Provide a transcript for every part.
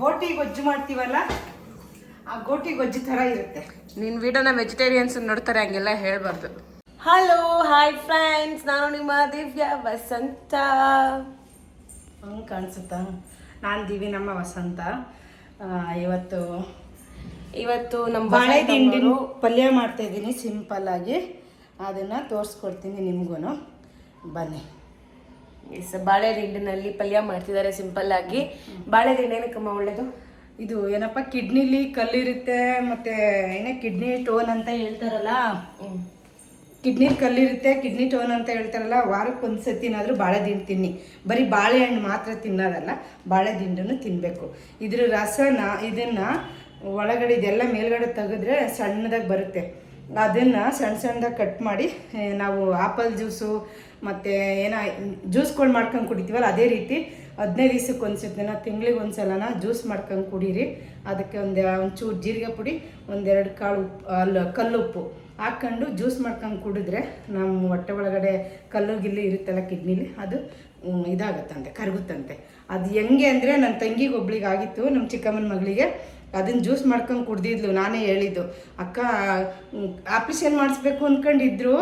ಬೋಟಿ ಗೊಜ್ಜು ಮಾಡ್ತೀವಲ್ಲ ಆ ಗೋಟಿ ಗೊಜ್ಜು ಥರ ಇರುತ್ತೆ. ನಿನ್ನ ವಿಡಿಯೋನ ವೆಜಿಟೇರಿಯನ್ಸ್ ನೋಡ್ತಾರೆ ಹಂಗೆಲ್ಲ ಹೇಳ್ಬಾರ್ದು. ಹಲೋ ಹಾಯ್ ಫ್ರೆಂಡ್ಸ್ ನಾನು ನಿಮ್ಮ ದಿವ್ಯ ವಸಂತ. ಹಂಗೆ ಕಾಣಿಸುತ್ತಾ? ನಾನು ದಿವಿ ನಮ್ಮ ವಸಂತ. ಇವತ್ತು ಇವತ್ತು ನಮ್ಮ ಬಾಳೆ ದಿಂಡಿನ ಪಲ್ಯ ಮಾಡ್ತಾ ಸಿಂಪಲ್ಲಾಗಿ ಸಿಂಪಲ್ ಆಗಿ. ಅದನ್ನು ತೋರಿಸ್ಕೊಡ್ತೀನಿ ನಿಮಗೂ ಬನ್ನಿ. ಎಸ್ ಬಾಳೆ ದಿಂಡಿನಲ್ಲಿ ಪಲ್ಯ ಮಾಡ್ತಿದ್ದಾರೆ ಸಿಂಪಲ್ ಆಗಿ. ಬಾಳೆ ದಿಂಡು ಏನಕ್ಕಮ್ಮ ಒಳ್ಳೇದು? ಇದು ಏನಪ್ಪ ಕಿಡ್ನಿಲಿ ಕಲ್ಲಿರುತ್ತೆ ಮತ್ತೆ ಏನೇ ಕಿಡ್ನಿ ಟೋನ್ ಅಂತ ಹೇಳ್ತಾರಲ್ಲ? ಕಿಡ್ನಿ ಕಲ್ಲಿರುತ್ತೆ ಕಿಡ್ನಿ ಟೋನ್ ಅಂತ ಹೇಳ್ತಾರಲ್ಲ ವಾರಕ್ಕೆ ಒಂದು ಸತಿನಾದರೂ ಬಾಳೆ ದಿಂಡು ತಿನ್ನಿ. ಬರೀ ಬಾಳೆಹಣ್ಣು ಮಾತ್ರ ತಿನ್ನೋದಲ್ಲ ಬಾಳೆ ದಿಂಡನ್ನು ತಿನ್ನಬೇಕು ಇದ್ರ ರಸನ ಇದನ್ನು ಒಳಗಡೆ ಇದೆಲ್ಲ ಮೇಲ್ಗಡೆ ತೆಗೆದ್ರೆ ಸಣ್ಣದಾಗಿ ಬರುತ್ತೆ. ಅದನ್ನು ಸಣ್ಣ ಸಣ್ಣದಾಗಿ ಕಟ್ ಮಾಡಿ ನಾವು ಆಪಲ್ ಜ್ಯೂಸು ಮತ್ತು ಏನೋ ಜ್ಯೂಸ್ಗಳು ಮಾಡ್ಕೊಂಡು ಕುಡಿತೀವಲ್ಲ, ಅದೇ ರೀತಿ ಹದಿನೈದು ದಿವ್ಸಕ್ಕೆ ಒಂದ್ಸತಿನ ತಿಂಗ್ಳಿಗೆ ಒಂದು ಸಲನ ಜ್ಯೂಸ್ ಮಾಡ್ಕೊಂಡು ಕುಡೀರಿ. ಅದಕ್ಕೆ ಒಂದು, ಒಂಚೂರು ಜೀರಿಗೆ ಪುಡಿ, ಒಂದೆರಡು ಕಾಳು ಉಪ್ಪು ಅಲ್ಲ ಕಲ್ಲುಪ್ಪು ಹಾಕ್ಕೊಂಡು ಜ್ಯೂಸ್ ಮಾಡ್ಕೊಂಡು ಕುಡಿದ್ರೆ ನಮ್ಮ ಹೊಟ್ಟೆ ಒಳಗಡೆ ಕಲ್ಲು ಗಿಲ್ಲು ಇರುತ್ತಲ್ಲ ಕಿಡ್ನಿಲಿ, ಅದು ಇದಾಗುತ್ತಂತೆ, ಕರಗುತ್ತಂತೆ. ಅದು ಹೆಂಗೆ ಅಂದರೆ ನನ್ನ ತಂಗಿಗೆ ಒಬ್ಳಿಗೆ ಆಗಿತ್ತು ನಮ್ಮ ಚಿಕ್ಕಮ್ಮನ ಮಗಳಿಗೆ. ಅದನ್ನು ಜ್ಯೂಸ್ ಮಾಡ್ಕೊಂಡು ಕುಡ್ದಿದ್ಲು, ನಾನೇ ಹೇಳಿದ್ದು. ಅಕ್ಕ ಆಪ್ರೇಷನ್ ಮಾಡಿಸ್ಬೇಕು ಅಂದ್ಕೊಂಡಿದ್ರು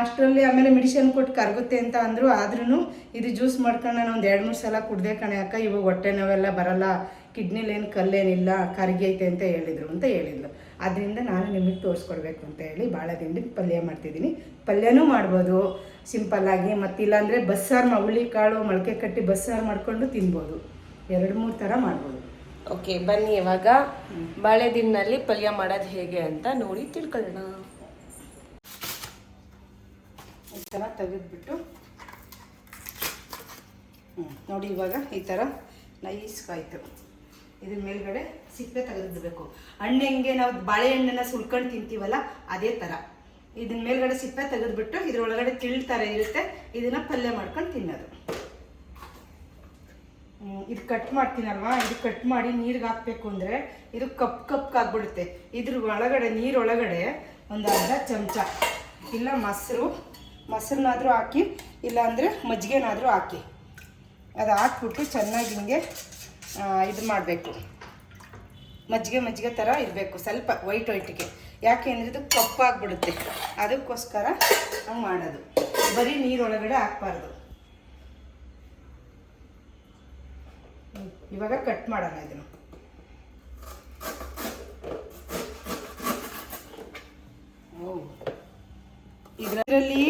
ಅಷ್ಟರಲ್ಲಿ ಆಮೇಲೆ ಮೆಡಿಷನ್ ಕೊಟ್ಟು ಕರಗುತ್ತೆ ಅಂತ ಅಂದರು. ಆದ್ರೂ ಇದು ಜ್ಯೂಸ್ ಮಾಡ್ಕೊಂಡು ನಾನು ಒಂದು ಎರಡು ಮೂರು ಸಲ ಕುಡ್ದೆ ಕಣೆ ಅಕ್ಕ, ಇವಾಗ ಹೊಟ್ಟೆ ನೋವೆಲ್ಲ ಬರಲ್ಲ. ಕಿಡ್ನಿಲೇನು ಕಲ್ಲೇನಿಲ್ಲ, ಕರಿಗೈತೆ ಅಂತ ಹೇಳಿದರು ಅಂತ ಹೇಳಿದ್ಲು. ಅದರಿಂದ ನಾನು ನಿಮಗೆ ತೋರಿಸ್ಕೊಡ್ಬೇಕು ಅಂತ ಹೇಳಿ ಭಾಳ ದಿಂಡಿ ಪಲ್ಯ ಮಾಡ್ತಿದ್ದೀನಿ. ಪಲ್ಯನೂ ಮಾಡ್ಬೋದು. ಸಿಂಪಲ್ಲಾಗಿ ಮತ್ತಿಲ್ಲಾಂದರೆ ಬಸ್ಸಾರು ಮ ಹುಳಿ ಕಾಳು ಮೊಳಕೆ ಕಟ್ಟಿ ಬಸ್ಸಾರು ಮಾಡಿಕೊಂಡು ತಿನ್ಬೋದು. ಎರಡು ಮೂರು ಥರ ಮಾಡ್ಬೋದು. ಓಕೆ ಬನ್ನಿ ಇವಾಗ. ಬಾಳೆ ದಿಂಡಿನಲ್ಲಿ ಪಲ್ಯ ಮಾಡೋದು ಹೇಗೆ ಅಂತ ನೋಡಿ ತಿಳ್ಕೊಳ್ಳೋಣ. ಈ ಥರ ತೆಗೆದ್ಬಿಟ್ಟು ಹ್ಞೂ ನೋಡಿ ಇವಾಗ ಈ ಥರ ನೈಸ್ಗಾಯ್ತು ಇದ್ರ ಮೇಲ್ಗಡೆ ಸಿಪ್ಪೆ ತೆಗೆದ್ಬಿಡ್ಬೇಕು. ಹಣ್ಣು ಹೆಂಗೆ ನಾವು ಬಾಳೆಹಣ್ಣನ್ನು ಸುಲ್ಕೊಂಡು ತಿಂತೀವಲ್ಲ ಅದೇ ಥರ ಇದನ್ನ ಮೇಲ್ಗಡೆ ಸಿಪ್ಪೆ ತೆಗೆದ್ಬಿಟ್ಟು ಇದ್ರೊಳಗಡೆ ತಿಳ್ ಥರ ಇರುತ್ತೆ. ಇದನ್ನು ಪಲ್ಯ ಮಾಡ್ಕೊಂಡು ತಿನ್ನೋದು. ಇದು ಕಟ್ ಮಾಡ್ತೀನಲ್ವಾ? ಇದು ಕಟ್ ಮಾಡಿ ನೀರಿಗೆ ಹಾಕ್ಬೇಕು ಅಂದರೆ ಇದು ಕಪ್ ಕಪ್ ಆಗ್ಬಿಡುತ್ತೆ. ಇದ್ರ ಒಳಗಡೆ, ನೀರೊಳಗಡೆ ಒಂದು ಅರ್ಧ ಚಮಚ. ಇಲ್ಲ ಮೊಸರು ಮೊಸರನ್ನಾದರೂ ಹಾಕಿ ಇಲ್ಲ ಅಂದರೆ ಮಜ್ಜಿಗೆನಾದರೂ ಹಾಕಿ. ಅದು ಹಾಕ್ಬಿಟ್ಟು ಚೆನ್ನಾಗಿ ಹಿಂಗೆ ಇದು ಮಾಡಬೇಕು. ಮಜ್ಜಿಗೆ ಮಜ್ಜಿಗೆ ಥರ ಇರಬೇಕು, ಸ್ವಲ್ಪ ವೈಟ್ ವೈಟಿಗೆ ಯಾಕೆ ಅಂದರೆ ಇದು ಕಪ್ಪಾಗ್ಬಿಡುತ್ತೆ. ಅದಕ್ಕೋಸ್ಕರ ಹಂಗೆ ಮಾಡೋದು. ಬರೀ ನೀರೊಳಗಡೆ ಹಾಕ್ಬಾರ್ದು. ಇವಾಗ ಕಟ್ ಮಾಡೋಣ ಇದನ್ನು. ಇದರಲ್ಲಿ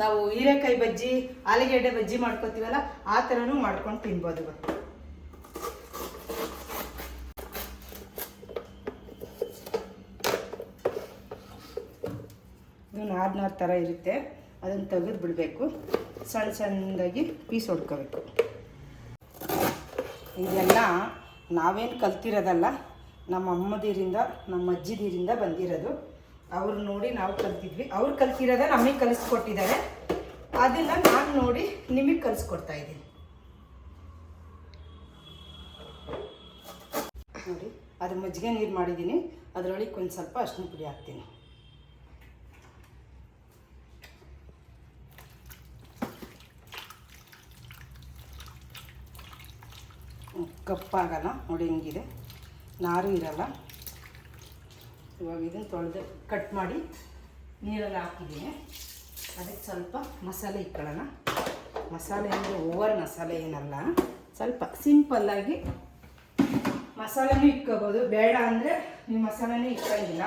ನಾವು ಹೀರೆಕಾಯಿ ಬಜ್ಜಿ, ಆಲೂಗೆಡ್ಡೆ ಬಜ್ಜಿ ಮಾಡ್ಕೋತೀವಲ್ಲ, ಆ ಥರನೂ ಮಾಡ್ಕೊಂಡು ತಿನ್ಬೋದು ಇದು ನಾರ್ ನಾರ್ ಥರ ಇರುತ್ತೆ. ಅದನ್ನು ತೆಗೆದು ಬಿಡಬೇಕು ಸಣ್ಣ ಸಣ್ಣದಾಗಿ ಪೀಸ್ ಹೊಡ್ಕೋಬೇಕು. ಇದೆಲ್ಲ ನಾವೇನು ಕಲ್ತಿರೋದಲ್ಲ, ನಮ್ಮ ಅಮ್ಮದಿರಿಂದ, ನಮ್ಮ ಅಜ್ಜಿದಿರಿಂದ ಬಂದಿರೋದು. ಅವ್ರು ನೋಡಿ ನಾವು ಕಲ್ತಿದ್ವಿ. ಅವ್ರು ಕಲ್ತಿರೋದ ನಮಗೆ ಕಲಿಸ್ಕೊಟ್ಟಿದ್ದಾರೆ. ಅದನ್ನು ನಾನು ನೋಡಿ ನಿಮಗೆ ಕಲಿಸ್ಕೊಡ್ತಾ ಇದ್ದೀನಿ. ನೋಡಿ ಅದು ಮಜ್ಜಿಗೆ ನೀರು ಮಾಡಿದ್ದೀನಿ. ಅದರೊಳಗೆ ಒಂದು ಸ್ವಲ್ಪ ಅರ್ಶಿನ ಪುಡಿ ಹಾಕ್ತೀನಿ. ಕಪ್ಪಾಗಲ್ಲ, ನೋಡಿ ಹೆಂಗಿದೆ. ನಾರು ಇರಲ್ಲ. ಇವಾಗ ಇದನ್ನು ತೊಳೆದು ಕಟ್ ಮಾಡಿ ನೀರಲ್ಲಿ ಹಾಕಿದ್ದೀನಿ. ಅದಕ್ಕೆ ಸ್ವಲ್ಪ ಮಸಾಲೆ ಇಟ್ಕೊಳ್ಳೋಣ. ಮಸಾಲೆ ಅಂದರೆ ಓವರ್ ಮಸಾಲೆ ಏನಲ್ಲ. ಸ್ವಲ್ಪ ಸಿಂಪಲ್ಲಾಗಿ ಮಸಾಲೆನೂ ಇಟ್ಕೋಬೋದು. ಬೇಡ ಅಂದರೆ ನೀವು ಮಸಾಲೆನೇ ಇಟ್ಕೊಂಡಿಲ್ಲ.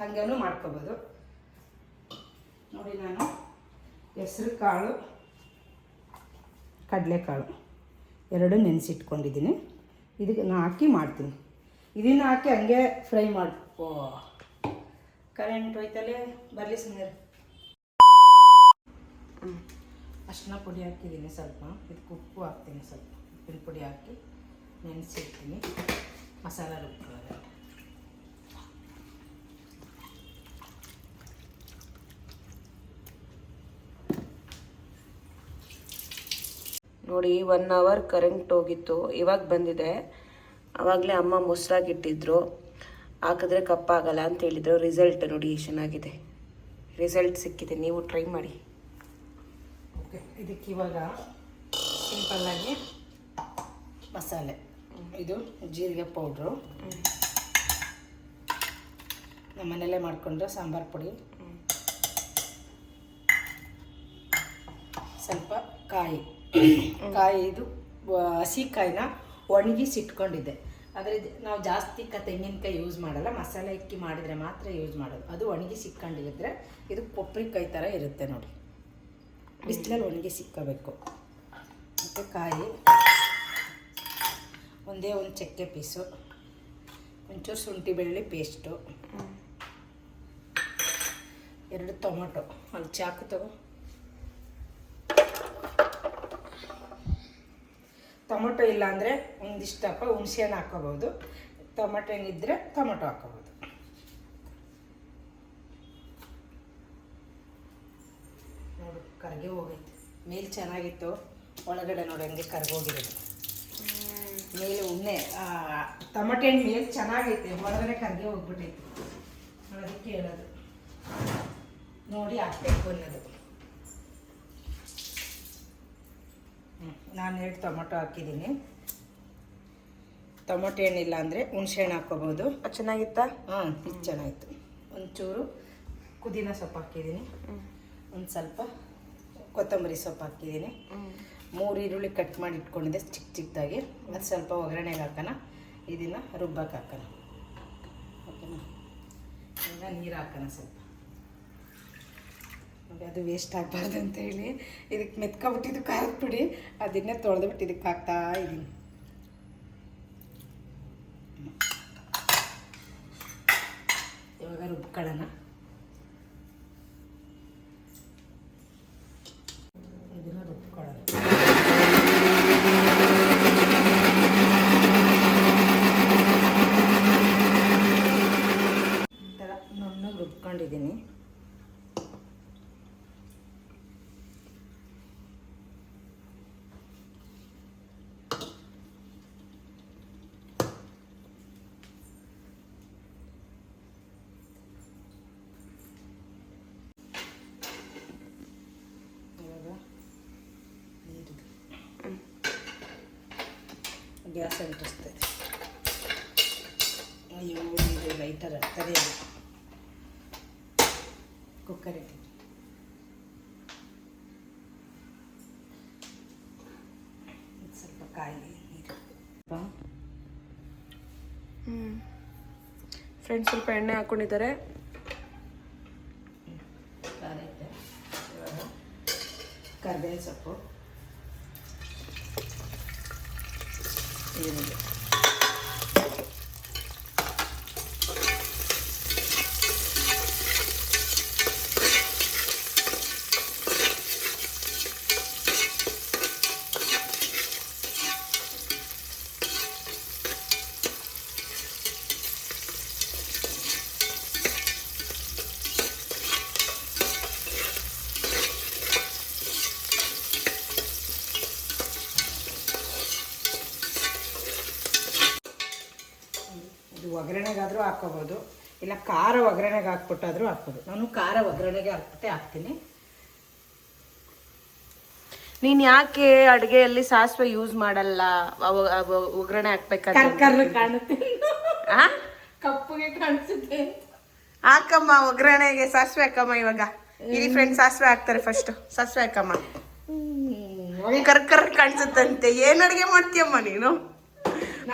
ಹಂಗೂ ಮಾಡ್ಕೋಬೋದು. ನೋಡಿ ನಾನು ಹೆಸ್ರು ಕಾಳು, ಕಡಲೆಕಾಳು. ಎರಡು ನೆನೆಸಿಟ್ಕೊಂಡಿದ್ದೀನಿ. ಇದಕ್ಕೆ ನಾ ಹಾಕಿ ಮಾಡ್ತೀನಿ. ಇದನ್ನು ಹಾಕಿ ಹಂಗೆ ಫ್ರೈ ಮಾಡಿ ಕರೆಂಟ್ ಹೋಯ್ತಲ್ಲೇ? ಬರಲಿ ಸುಮ್ಮನೆ ಅಷ್ಟನ್ನ ಪುಡಿ ಹಾಕಿದ್ದೀನಿ ಸ್ವಲ್ಪ. ಇದಕ್ಕೆ ಉಪ್ಪು ಹಾಕ್ತೀನಿ ಸ್ವಲ್ಪ. ಉಪ್ಪಿನ ಪುಡಿ ಹಾಕಿ ನೆನೆಸಿಡ್ತೀನಿ. ಮಸಾಲ ರುಬ್ಕೊಳ್ಳೋದು ನೋಡಿ ಒನ್ ಅವರ್ ಕರೆಂಟ್ ಹೋಗಿತ್ತು. ಇವಾಗ ಬಂದಿದೆ. ಆವಾಗಲೇ ಅಮ್ಮ ಮೊಸರಾಗಿಟ್ಟಿದ್ರು ಹಾಕಿದ್ರೆ ಕಪ್ಪಾಗಲ್ಲ ಅಂತ ಹೇಳಿದ್ರು. ರಿಸಲ್ಟ್ ನೋಡಿ ಚೆನ್ನಾಗಿದೆ ರಿಸಲ್ಟ್ ಸಿಕ್ಕಿದೆ. ನೀವು ಟ್ರೈ ಮಾಡಿ. ಓಕೆ ಇದಕ್ಕೆ ಇವಾಗ ಸಿಂಪಲ್ಲಾಗಿ ಮಸಾಲೆ. ಇದು ಜೀರಿಗೆ ಪೌಡ್ರು. ನಮ್ಮ ಮಾಡಿಕೊಂಡ್ರೆ ಸಾಂಬಾರು ಪುಡಿ. ಸ್ವಲ್ಪ ಕಾಯಿ. ಕಾಯಿ ಇದು ಹಸಿ ಕಾಯಿನ ಒಣಗಿಸಿ ಇಟ್ಕೊಂಡಿದ್ದೆ ಆದರೆ ನಾವು ಜಾಸ್ತಿ ಕ ತೆಂಗಿನಕಾಯಿ ಯೂಸ್ ಮಾಡಲ್ಲ ಮಸಾಲೆ ಇಕ್ಕಿ ಮಾಡಿದರೆ ಮಾತ್ರ ಯೂಸ್ ಮಾಡೋದು. ಅದು ಒಣಗಿ ಇಟ್ಕೊಂಡಿದ್ರೆ ಇದು ಕೊಬ್ಬರಿಕಾಯಿ ಥರ ಇರುತ್ತೆ ನೋಡಿ. ಬಿಸಿಲಲ್ಲಿ ಒಣಗಿ ಸಿಕ್ಕಬೇಕು. ಮತ್ತು ಕಾಯಿ ಒಂದೇ ಒಂದು ಚಕ್ಕೆ ಪೀಸು ಒಂಚೂರು ಶುಂಠಿ ಬೆಳ್ಳಿ ಪೇಸ್ಟು ಎರಡು ಟೊಮೊಟೊ. ಅಲ್ಲಿ ಚಾಕು ತಗೋ. ಟೊಮೊಟೊ ಇಲ್ಲ ಅಂದರೆ ಒಂದಿಷ್ಟಪ್ಪ ಹುಣಸೆಹಣ್ಣು ಹಾಕೋಬೋದು ಟೊಮೊಟೊ ಹೆಂಗಿದ್ರೆ ಟೊಮೊಟೊ ಹಾಕ್ಕೋಬೋದು ನೋಡು, ಕರಗಿ ಹೋಗೈತೆ. ಮೇಲೆ ಚೆನ್ನಾಗಿತ್ತು. ಒಳಗಡೆ ನೋಡಿ ಹಂಗೆ ಕರ್ಗೋಗಿರೋದು ಮೇಲೆ ಉಣ್ಣೆ ಟೊಮೊಟೊ ಹಣ್ಣು ಮೇಲೆ ಚೆನ್ನಾಗೈತೆ. ಒಳಗಡೆ ಕರ್ಗೆ ಹೋಗ್ಬಿಟ್ಟೈತೆ ಅದಕ್ಕೆ ಹೇಳೋದು. ನೋಡಿ ಹಾಕ್ಬೇಕು ಅನ್ನೋದು. ನಾನು ಎರಡು ಟೊಮೊಟೊ ಹಾಕಿದ್ದೀನಿ. ಟೊಮೊಟೊ ಏನಿಲ್ಲ ಅಂದರೆ ಹುಣಸೆಹಣ್ಣು ಹಾಕ್ಕೋಬೋದು. ಚೆನ್ನಾಗಿತ್ತಾ? ಹಾಂ ಇದು ಚೆನ್ನಾಗಿತ್ತು. ಒಂಚೂರು ಪುದೀನ ಸೊಪ್ಪು ಹಾಕಿದ್ದೀನಿ. ಒಂದು ಸ್ವಲ್ಪ ಕೊತ್ತಂಬರಿ ಸೊಪ್ಪು ಹಾಕಿದ್ದೀನಿ. ಮೂರು ಈರುಳ್ಳಿ ಕಟ್ ಮಾಡಿ ಇಟ್ಕೊಂಡಿದ್ದೆ ಚಿಕ್ಕ ಚಿಕ್ಕದಾಗಿ ಮತ್ತು ಸ್ವಲ್ಪ ಒಗ್ಗರಣೆಗೆ ಹಾಕೋಣ. ಇದನ್ನು ರುಬ್ಬಕ್ಕೆ ಹಾಕೋಣ. ಓಕೆನಾ? ಈಗ ನೀರು ಹಾಕೋಣ ಸ್ವಲ್ಪ. ನೋಡಿ ಅದು ವೇಸ್ಟ್ ಆಗಬಾರ್ದು ಅಂತ ಹೇಳಿ ಇದಕ್ಕೆ ಮೆತ್ಕೊಬಿಟ್ಟಿದ್ದು ಖಾರದ ಪುಡಿ, ಅದನ್ನೇ ತೊಳೆದ್ಬಿಟ್ಟು ಇದಕ್ಕೆ ಹಾಕ್ತಾ ಇದ್ದೀನಿ ಇವಾಗ ರುಬ್ಕೊಳ್ಳೋಣ ಇದನ್ನು ರುಬ್ಕೊಳ್ಳೋಣ ಈ ಥರ ನುಣ್ಣಗೆ ರುಬ್ಕೊಂಡಿದ್ದೀನಿ ಇವಾಗ ನೀರು ಗ್ಯಾಸ್ ಅಂಟಿಸ್ತದೆ ಅಯ್ಯೋ ಇದು ಲೈಟರ್ ಆಗ್ತದೆ ಕುಕ್ಕರ್ ಇಟ್ಟು ಸ್ವಲ್ಪ ಕಾಯಿ ನೀರು. ಫ್ರೆಂಡ್ಸ್ ಸ್ವಲ್ಪ ಎಣ್ಣೆ ಹಾಕ್ಕೊಂಡಿದ್ದಾರೆ ಕರ್ಬೇವಿನ ಸೊಪ್ಪು. ಈರುಳ್ಳಿ ಇದು ಒಗ್ಗರಣೆಗಾದರೂ ಹಾಕ್ಕೋಬೋದು. ಇಲ್ಲ ಖಾರ ಒಗ್ಗರಣೆಗೆ ಹಾಕ್ಬಿಟ್ಟಾದರೂ ಹಾಕ್ಬೋದು. ನಾನು ಖಾರ ಒಗ್ಗರಣೆಗೆ ಹಾಕ್ಬಿಟ್ಟೆ ಹಾಕ್ತೀನಿ. ನೀನು ಯಾಕೆ ಅಡುಗೆಯಲ್ಲಿ ಸಾಸಿವೆ ಯೂಸ್ ಮಾಡಲ್ಲ? ಒಗ್ಗರಣೆ ಹಾಕ್ಬೇಕಾದ್ರೆ? ಕಾಣುತ್ತೆ? ಕಪ್ಪುಗೆ ಕಾಣಿಸುತ್ತೆ. ಹಾಕಮ್ಮ ಒಗ್ಗರಣೆಗೆ ಸಾಸಿವೆ ಹಾಕಮ್ಮ ಇವಾಗ. ಇಲ್ಲಿ ಫ್ರೆಂಡ್ ಸಾಸಿವೆ ಹಾಕ್ತಾರೆ ಫಸ್ಟ್ ಸಾಸಿವೆ ಹಾಕಮ್ಮ. ಕರ್ಕರ್ ಕಾಣಿಸುತ್ತಂತೆ. ಏನ್ ಅಡ್ಗೆ ಮಾಡ್ತೀಯಮ್ಮ ನೀನು?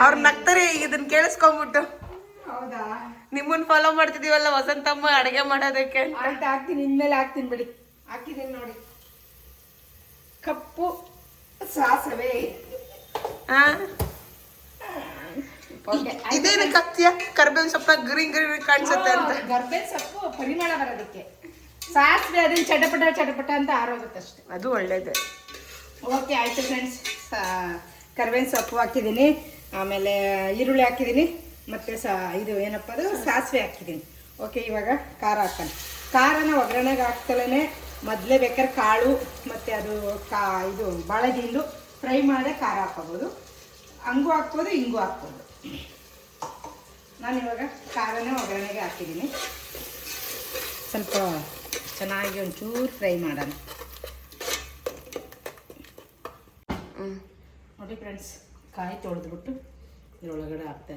ಅವ್ರು ನಗ್ತಾರೆ ಇದನ್ನ ಕೇಳಿಸ್ಕೊಂಬಿಟ್ಟು. ಹೌದಾ? ನಿಮ್ಮನ್ನ ಫಾಲೋ ಮಾಡ್ತಿದೀವಲ್ಲ ವಸಂತಮ್ಮ ಅಡಿಗೆ ಮಾಡೋದಕ್ಕೆ ಅಂತ. ಹಾಕ್ತೀನಿ ಇನ್ಮೇಲೆ ಹಾಕ್ತೀನಿ ಬಿಡಿ. ಹಾಕಿದೀನಿ ನೋಡಿ. ಕಪ್ಪು ಸಾಸಿವೆ? ಓಕೆ ಐದೇನ ಹಾಕ್ತೀಯ ಕರ್ಬೇವಿನ ಸೊಪ್ಪ ಗ್ರೀನ್ ಗ್ರೀನ್ ಕಾಣಿಸುತ್ತೆ ಅಂತ. ಕರ್ಬೇವಿನ ಸೊಪ್ಪು ಪರಿಮಳ ಬರೋದಕ್ಕೆ. ಸಾಸಿವೆ ಅದನ್ನ ಚಟಪಟ ಚಟಪಟ ಅಂತ ಆರೋಗುತ್ತಷ್ಟೆ ಅದು ಒಳ್ಳೇದೆ. ಓಕೆ ಆಯಿತು ಫ್ರೆಂಡ್ಸ್ ಕರ್ಬೇವಿನ ಸೊಪ್ಪು ಹಾಕಿದ್ದೀನಿ. ಆಮೇಲೆ ಈರುಳ್ಳಿ ಹಾಕಿದ್ದೀನಿ. ಮತ್ತು ಸಾ, ಇದು ಏನಪ್ಪ ಅದು? ಸಾಸಿವೆ ಹಾಕಿದ್ದೀನಿ. ಓಕೆ ಇವಾಗ ಖಾರ ಹಾಕೋಣ. ಖಾರನ ಒಗ್ಗರಣೆಗೆ ಹಾಕ್ತಲೇ ಮೊದಲೇ ಬೇಕಾದ್ರೆ ಕಾಳು, ಮತ್ತು ಅದು ಕಾ, ಇದು ಬಾಳೆದಿಂದು ಫ್ರೈ ಮಾಡೇ ಖಾರ ಹಾಕೋಬೋದು ಹಂಗೂ ಹಾಕ್ಬೋದು, ಹಿಂಗೂ ಹಾಕ್ಬೋದು. ನಾನು ಇವಾಗ ಖಾರನ ಒಗ್ಗರಣೆಗೆ ಹಾಕಿದ್ದೀನಿ. ಸ್ವಲ್ಪ ಚೆನ್ನಾಗಿ ಒಂಚೂರು ಫ್ರೈ ಮಾಡೋಣ. ನೋಡಿ ಫ್ರೆಂಡ್ಸ್, ಕಾಯಿ ತೊಳೆದ್ಬಿಟ್ಟು ಇದರೊಳಗಡೆ ಹಾಕ್ತಾ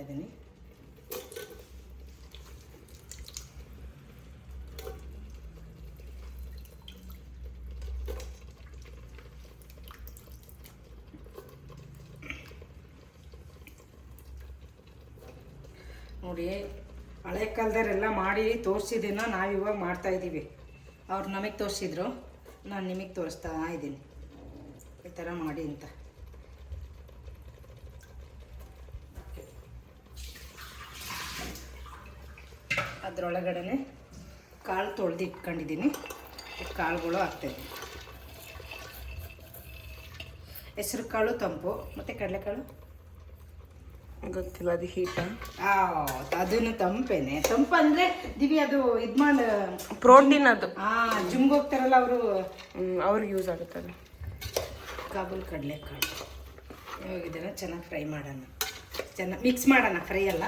ನೋಡಿ, ಹಳೆ ಕಾಲದವರೆಲ್ಲ ಮಾಡಿ ತೋರಿಸಿದ್ದನ್ನ ನಾವು ಇವಾಗ ಮಾಡ್ತಾ ಇದ್ದೀವಿ. ಅವ್ರು ನಮಗೆ ತೋರಿಸಿದ್ರು, ನಾನು ನಿಮಗೆ ತೋರಿಸ್ತಾ ಇದ್ದೀನಿ. ಈ ಥರ ಮಾಡಿ ಅಂತ. ಅದರೊಳಗಡೆ ಕಾಳು ತೊಳೆದು ಇಟ್ಕೊಂಡಿದ್ದೀನಿ ಕಾಳುಗಳು ಹಾಕ್ತಾಯಿದ್ದೀನಿ ಹೆಸರು ಕಾಳು ತಂಪು, ಮತ್ತು ಕಡಲೆಕಾಳು? ಗೊತ್ತಿಲ್ಲ ಅದು ಹೀಟ ಅದನ್ನು ತಂಪೇನೆ. ತಂಪು ಅಂದರೆ ದಿವಿ ಅದು ಇದು ಮಾಡಿ ಪ್ರೋಟೀನ್ ಅದು. ಹಾಂ ಜಿಮ್ಗೆ ಹೋಗ್ತಾರಲ್ಲ ಅವರು. ಅವ್ರಿಗೆ ಯೂಸ್ ಆಗುತ್ತೆ ಅದು. ಕಾಬೂಲ್ ಕಡಲೆಕಾಳು. ಇವಾಗ ಇದನ್ನು ಚೆನ್ನಾಗಿ ಫ್ರೈ ಮಾಡೋಣ. ಚೆನ್ನಾಗಿ ಮಿಕ್ಸ್ ಮಾಡೋಣ ಫ್ರೈ ಅಲ್ಲ.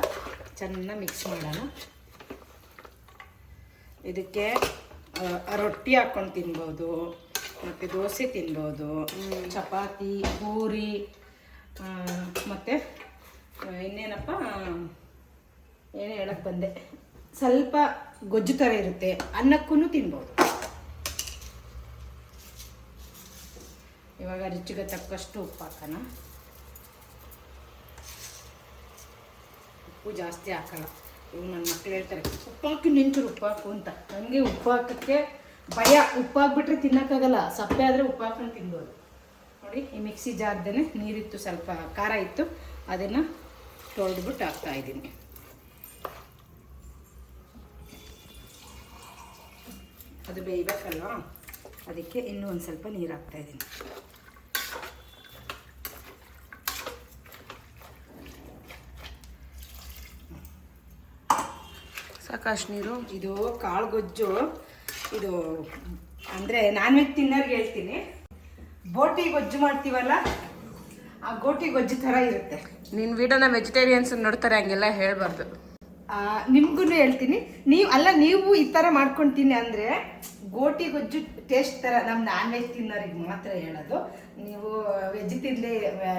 ಚೆನ್ನಾಗಿ ಮಿಕ್ಸ್ ಮಾಡೋಣ. ಇದಕ್ಕೆ ರೊಟ್ಟಿ ಹಾಕ್ಕೊಂಡು ತಿನ್ಬೋದು. ಮತ್ತು ದೋಸೆ ತಿನ್ಬೋದು. ಚಪಾತಿ ಪೂರಿ ಮತ್ತು ಇನ್ನೇನಪ್ಪ? ಏನೇ ಹೇಳಕ್ಕೆ ಬಂದೆ. ಸ್ವಲ್ಪ ಗೊಜ್ಜು ಥರ ಇರುತ್ತೆ. ಅನ್ನಕ್ಕೂ ತಿನ್ಬೋದು. ಇವಾಗ ರುಚಿಗೆ ತಕ್ಕಷ್ಟು ಉಪ್ಪು ಹಾಕೋಣ. ಉಪ್ಪು ಜಾಸ್ತಿ ಹಾಕಲ್ಲ. ಇವು ನನ್ನ ಮಕ್ಕಳು ಹೇಳ್ತಾರೆ, ಉಪ್ಪು ಹಾಕಿ ನಿಂಚರು ಉಪ್ಪು ಹಾಕು ಅಂತ. ನನಗೆ ಉಪ್ಪು ಹಾಕೋಕ್ಕೆ ಭಯ. ಉಪ್ಪು ಹಾಕ್ಬಿಟ್ರೆ ತಿನ್ನೋಕ್ಕಾಗಲ್ಲ. ಸಪ್ಪೆ ಆದರೆ ಉಪ್ಪು ಹಾಕೊಂಡು ತಿನ್ಬೋದು. ನೋಡಿ, ಈ ಮಿಕ್ಸಿ ಜಾರ್ದೇ ನೀರಿತ್ತು ಸ್ವಲ್ಪ ಖಾರ ಇತ್ತು. ಅದನ್ನು ತೊಳೆದ್ಬಿಟ್ಟು ಹಾಕ್ತಾ ಇದ್ದೀನಿ. ಅದು ಬೇಯಬೇಕಲ್ವ? ಅದಕ್ಕೆ ಇನ್ನೂ ಒಂದು ಸ್ವಲ್ಪ ನೀರು ಹಾಕ್ತಾ ಇದ್ದೀನಿ. ಸಾಕಷ್ಟು ನೀರು? ಇದು ಕಾಳು ಗೊಜ್ಜು ಇದು ಅಂದರೆ ನಾನ್ ವೆಜ್ ತಿನ್ನೋರ್ಗೆ ಹೇಳ್ತೀನಿ. ಬೋಟಿ ಗೊಜ್ಜು ಮಾಡ್ತೀವಲ್ಲ? ಆ ಗೋಟಿ ಗೊಜ್ಜು ಥರ ಇರುತ್ತೆ. ನಿನ್ನ ವಿಡಿಯೋನ ವೆಜಿಟೇರಿಯನ್ಸ್ ನೋಡ್ತಾರೆ ಹಂಗೆಲ್ಲ ಹೇಳ್ಬಾರ್ದು. ನಿಮ್ಗೂ ಹೇಳ್ತೀನಿ. ನೀವು ಅಲ್ಲ ನೀವು ಈ ಥರ ಮಾಡ್ಕೊಂತೀನಿ ಅಂದರೆ ಗೋಟಿ ಗೊಜ್ಜು ಟೇಸ್ಟ್ ಥರ ನಮ್ಮ ನಾನ್ ವೆಜ್ ತಿನ್ನೋರಿಗೆ ಮಾತ್ರ ಹೇಳೋದು. ನೀವು ವೆಜ್ ತಿಂದೇ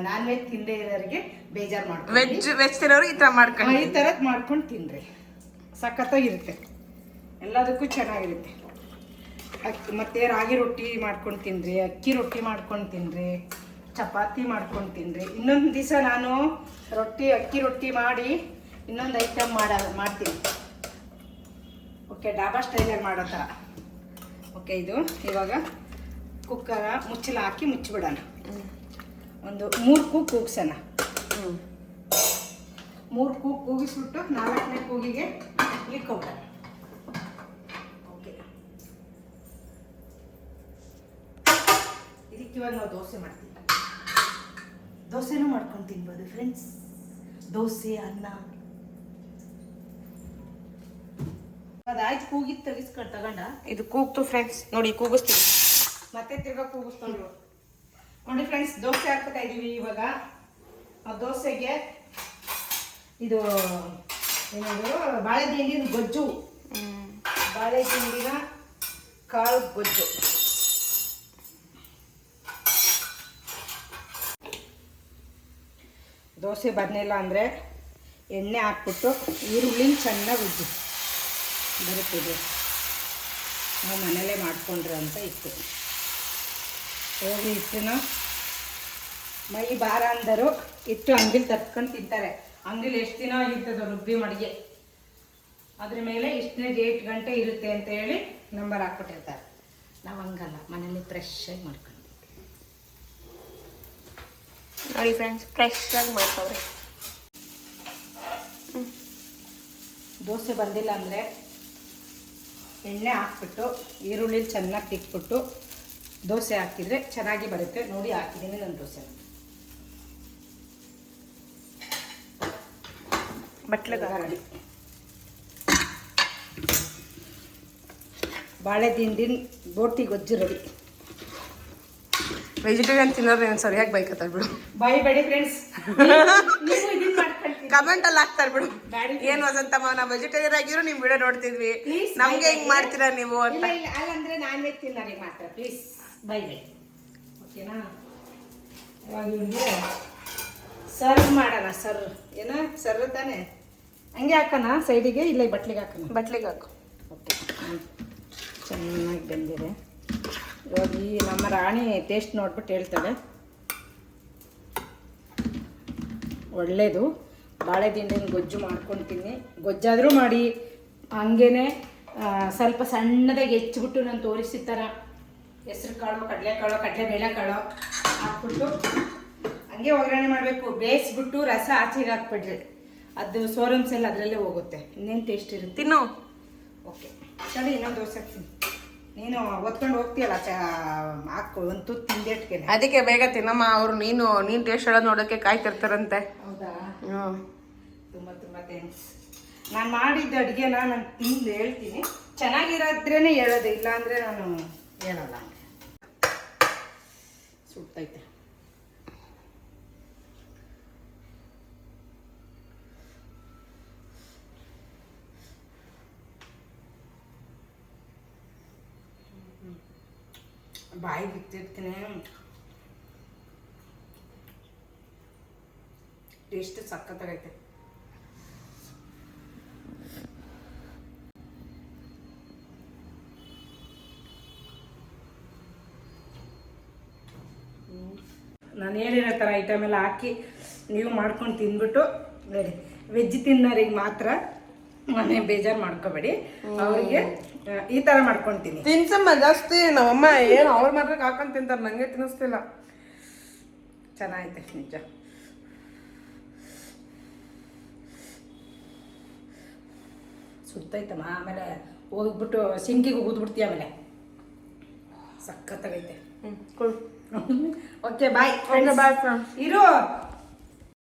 ನಾನ್ ವೆಜ್ ತಿಂದೇ ಇರೋರಿಗೆ ಬೇಜಾರು ಮಾಡ್ಕೊಂಡು ವೆಜ್ ವೆಜ್ ತಿನ್ನೋರು ಈ ಥರ ಮಾಡ್ಕೊಂಡು ಈ ಥರದ್ದು ಮಾಡ್ಕೊಂಡು ತಿನ್ರಿ. ಸಖತ್ತಾಗಿರುತ್ತೆ. ಎಲ್ಲದಕ್ಕೂ ಚೆನ್ನಾಗಿರುತ್ತೆ. ಅಕ್ಕಿ ಮತ್ತು ರಾಗಿ ರೊಟ್ಟಿ ಮಾಡ್ಕೊಂಡು ತಿನ್ರಿ ಅಕ್ಕಿ ರೊಟ್ಟಿ ಮಾಡ್ಕೊಂಡು ತಿನ್ರಿ. ಚಪಾತಿ ಮಾಡ್ಕೊಂಡು ತಿನ್ರಿ ಇನ್ನೊಂದು ದಿವಸ ನಾನು ರೊಟ್ಟಿ ಅಕ್ಕಿ ರೊಟ್ಟಿ ಮಾಡಿ ಇನ್ನೊಂದು ಐಟಮ್ ಮಾಡ ಮಾಡ್ತೀನಿ. ಓಕೆ ಡಾಬಾ ಸ್ಟೈಲಲ್ಲಿ ಮಾಡೋ ಥರ ಓಕೆ ಇದು ಇವಾಗ ಕುಕ್ಕರ ಮುಚ್ಚಲ ಹಾಕಿ ಮುಚ್ಚಿಬಿಡೋಣ. ಒಂದು ಮೂರು ಕೂಗು ಕೂಗ್ಸೋಣ. ಹ್ಞೂ ಮೂರು ಕೂಗು ಕೂಗಿಸ್ಬಿಟ್ಟು ನಾಲ್ಕನೇ ಕೂಗಿಗೆ ಇಟ್ಕೊಬಿಡ ಓಕೆ ಇದಕ್ಕೆ ಇವಾಗ ನಾವು ದೋಸೆ ಮಾಡ್ತೀವಿ. ದೋಸೆನೂ ಮಾಡ್ಕೊಂಡು ತಿನ್ಬೋದು ಫ್ರೆಂಡ್ಸ್ ದೋಸೆ ಅನ್ನ. ಅದಾಯ್ತು ಕೂಗಿದ್ ತೆಗಿಸ್ಕೊಂಡು ತಗೊಂಡ? ಇದು ಕೂಗ್ತು ಫ್ರೆಂಡ್ಸ್ ನೋಡಿ ಕೂಗಿಸ್ತೀವಿ ಮತ್ತೆ ತಿರ್ಗಾ ಕೂಗಿಸ್ಕೊಂಡು. ನೋಡಿ ಫ್ರೆಂಡ್ಸ್ ದೋಸೆ ಹಾಕ್ತಾ ಇದೀವಿ ಇವಾಗ. ಆ ದೋಸೆಗೆ ಇದು ಏನದು? ಬಾಳೆ ತಿಂಡಿನ ಗೊಜ್ಜು. ಬಾಳೆ ತಿಂಡಿನ ಕಾಳು ಗೊಜ್ಜು. ದೋಸೆ ಬರಲಿಲ್ಲ ಅಂದರೆ ಎಣ್ಣೆ ಹಾಕ್ಬಿಟ್ಟು ಈರುಳ್ಳಿನ ಚೆನ್ನಾಗಿ ಉಜ್ಜಿ ಬರುತ್ತಿದೆ ನಾವು ಮನೇಲೇ ಮಾಡಿಕೊಂಡ್ರೆ ಅಂತ ಇತ್ತು. ಹೋಗಿ ಹಿಟ್ಟನ್ನ ಮೈ ಭಾರ ಅಂದರು. ಇಟ್ಟು ಅಂಗಿಲ್ ತರ್ಕೊಂಡು ತಿಂತಾರೆ. ಅಂಗಿಲ್ ಎಷ್ಟು ದಿನ ಇರ್ತದೆ ರುಬ್ಬಿ ಮಡಿಗೆ. ಅದ್ರ ಮೇಲೆ ಇಷ್ಟನೇ ಏಟ್ ಗಂಟೆ ಇರುತ್ತೆ ಅಂತ ಹೇಳಿ ನಂಬರ್ ಹಾಕ್ಬಿಟ್ಟಿರ್ತಾರೆ. ನಾವು ಹಂಗಲ್ಲ. ಮನೇಲಿ ಫ್ರೆಶ್ ಆಗಿ ಮಾಡ್ಕೊಂಡು ನೋಡಿ ಫ್ರೆಂಡ್ಸ್ ಫ್ರೆಶ್ ಆಗಿ ಮಾಡ್ತಾವ್ರೆ. ದೋಸೆ ಬಂದಿಲ್ಲ ಅಂದರೆ ಎಣ್ಣೆ ಹಾಕ್ಬಿಟ್ಟು ಈರುಳ್ಳಿ ಚೆನ್ನಾಗಿ ತಿಕ್ಬಿಟ್ಟು ದೋಸೆ ಹಾಕಿದರೆ ಚೆನ್ನಾಗಿ ಬರುತ್ತೆ. ನೋಡಿ ಹಾಕಿದ್ದೀನಿ ನನ್ನ ದೋಸೆ. ಬಟ್ಲಗ ರೆಡಿ. ಬಾಳೆ ದಿನ ಬೋಟಿ ಗೊಜ್ಜು ರೆಡಿ. ವೆಜಿಟೇರಿಯನ್ ತಿನ್ನೋರು ಏನು ಸರಿಯಾಗಿ ಬೈಕತ್ತಾರ ಬಿಡು ಬಾಯಿ ಬೇಡಿ ಫ್ರೆಂಡ್ಸ್ ನೀವು ಕಮೆಂಟ್ ಅಲ್ಲಿ ಹಾಕ್ತಾರ ಬಿಡು ಏನ್ ವಸಂತಮ್ಮ ನಾವು ವೆಜಿಟೇರಿಯನ್ ಆಗಿರೋ ನಿಮ್ ವಿಡಿಯೋ ನೋಡ್ತಿದ್ವಿ. ನಮ್ಗೆ ಹೆಂಗ್ ಮಾಡ್ತೀರಾ ನೀವು ಅಂತ. ಅಲ್ಲಂದ್ರೆ ನಾನ್ ವೆಜ್ ತಿನ್ನೋರಿಗೆ ಮಾತ್ರ ಪ್ಲೀಸ್ ಬೈ ಓಕೆನಾ ಸರ್ವ್ ಮಾಡೋಣ ಸರ್ ಏನ ಸರ್ ತಾನೆ? ಹಂಗೆ ಹಾಕೋಣ ಸೈಡಿಗೆ ಇಲ್ಲ ಬಟ್ಲಿಗೆ ಹಾಕೋಣ. ಬಟ್ಲಿಗೆ ಹಾಕು. ಓಕೆ ಚೆನ್ನಾಗಿ ಬೆಂದಿದೆ. ಇವಾಗ ಈ ನಮ್ಮ ರಾಣಿ ಟೇಸ್ಟ್ ನೋಡ್ಬಿಟ್ಟು ಹೇಳ್ತಾಳೆ. ಒಳ್ಳೆಯದು ಬಾಳೆ ದಿಂಡಿನ ಗೊಜ್ಜು ಮಾಡ್ಕೊತೀನಿ. ಗೊಜ್ಜಾದರೂ ಮಾಡಿ. ಹಂಗೇನೆ ಸ್ವಲ್ಪ ಸಣ್ಣದಾಗಿ ಹೆಚ್ಚಿಬಿಟ್ಟು ನಾನು ತೋರಿಸಿದ ಥರ. ಹೆಸ್ರು ಕಾಳು ಕಡಲೆಕಾಳು ಕಡಲೆ ಕಾಳು ಹಾಕ್ಬಿಟ್ಟು ಹಂಗೆ ಒಗ್ಗರಣೆ ಮಾಡಬೇಕು. ಬೇಯಿಸ್ಬಿಟ್ಟು ರಸ ಆಚೆಗೆ ಹಾಕ್ಬಿಡ್ರಿ. ಅದು ಸೋರಮ್ಸೆಲ್ಲ ಅದರಲ್ಲೇ ಹೋಗುತ್ತೆ. ಇನ್ನೇನು ಟೇಸ್ಟ್ ಇರುತ್ತೆ? ತಿನ್ನೋ. ಓಕೆ ಸರಿ ಇನ್ನೊಂದು ದೋಸೆ ಹಾಕ್ತೀನಿ ನೀನು ಒತ್ಕೊಂಡು ಹೋಗ್ತೀಯಲ್ಲ ಚ ಹಾಕು ಒಂದು ತುತ್ತು ತಿಂದೇಟ್ಗೆನೆ ಅದಕ್ಕೆ ಬೇಗ ತಿನ್ನಮ್ಮ ಅವ್ರು ನೀನು ನೀನ್ ಟೇಸ್ಟ್ ಹೇಳೋದು ನೋಡೋಕೆ ಕಾಯ್ತಿರ್ತಾರಂತೆ. ಹೌದಾ? ಹ್ಞೂ ತುಂಬ ತುಂಬ ಥ್ಯಾಂಕ್ಸ್ ನಾನು ಮಾಡಿದ್ದ ಅಡುಗೆನ ನಾನು ತಿಂದು ಹೇಳ್ತೀನಿ. ಚೆನ್ನಾಗಿರೋದ್ರೇ ಹೇಳೋದು ಇಲ್ಲ ಅಂದರೆ ನಾನು ಹೇಳಲ್ಲ. ಸುಡ್ತೈತೆ ಬಾಯಿ ಬಿತ್ತಿರ್ತೀನಿ. ಟೇಸ್ಟ್ ಸಖತ್ತಾಗೈತೆ. ನಾನು ಹೇಳಿರೋ ಥರ ಐಟಮ್ ಎಲ್ಲ ಹಾಕಿ ನೀವು ಮಾಡ್ಕೊಂಡು ತಿಂದ್ಬಿಟ್ಟು ನೋಡಿ ವೆಜ್ ತಿನ್ನೋರಿಗೆ ಮಾತ್ರ ಮನೆ ಬೇಜಾರು ಮಾಡ್ಕೋಬೇಡಿ. ಅವರಿಗೆ ಈ ತರ ಮಾಡ್ಕೊಂತೀನಿ. ತಿನ್ಸಮ್ಮ ಜಾಸ್ತಿ. ನಮ್ಮಮ್ಮ ಏನು ಅವ್ರ ಮಾತ್ರ ಹಾಕೊಂಡ್ ತಿಂತಾರೆ ನಂಗೆ ತಿನ್ನಿಸ್ತಿಲ್ಲ. ಚೆನ್ನಾಗೈತೆ ನಿಜ. ಸುತ್ತೈತಮ್ಮ ಆಮೇಲೆ ಹೋಗ್ಬಿಟ್ಟು ಸಿಂಕಿಗೆ ಉಗಿದ್ಬಿಡ್ತೀಯ ಆಮೇಲೆ. ಸಖತ್ತಾಗೈತೆ. ಹ್ಞೂ ಓಕೆ ಬಾಯ್ ಬಾಯ್. ಇರು.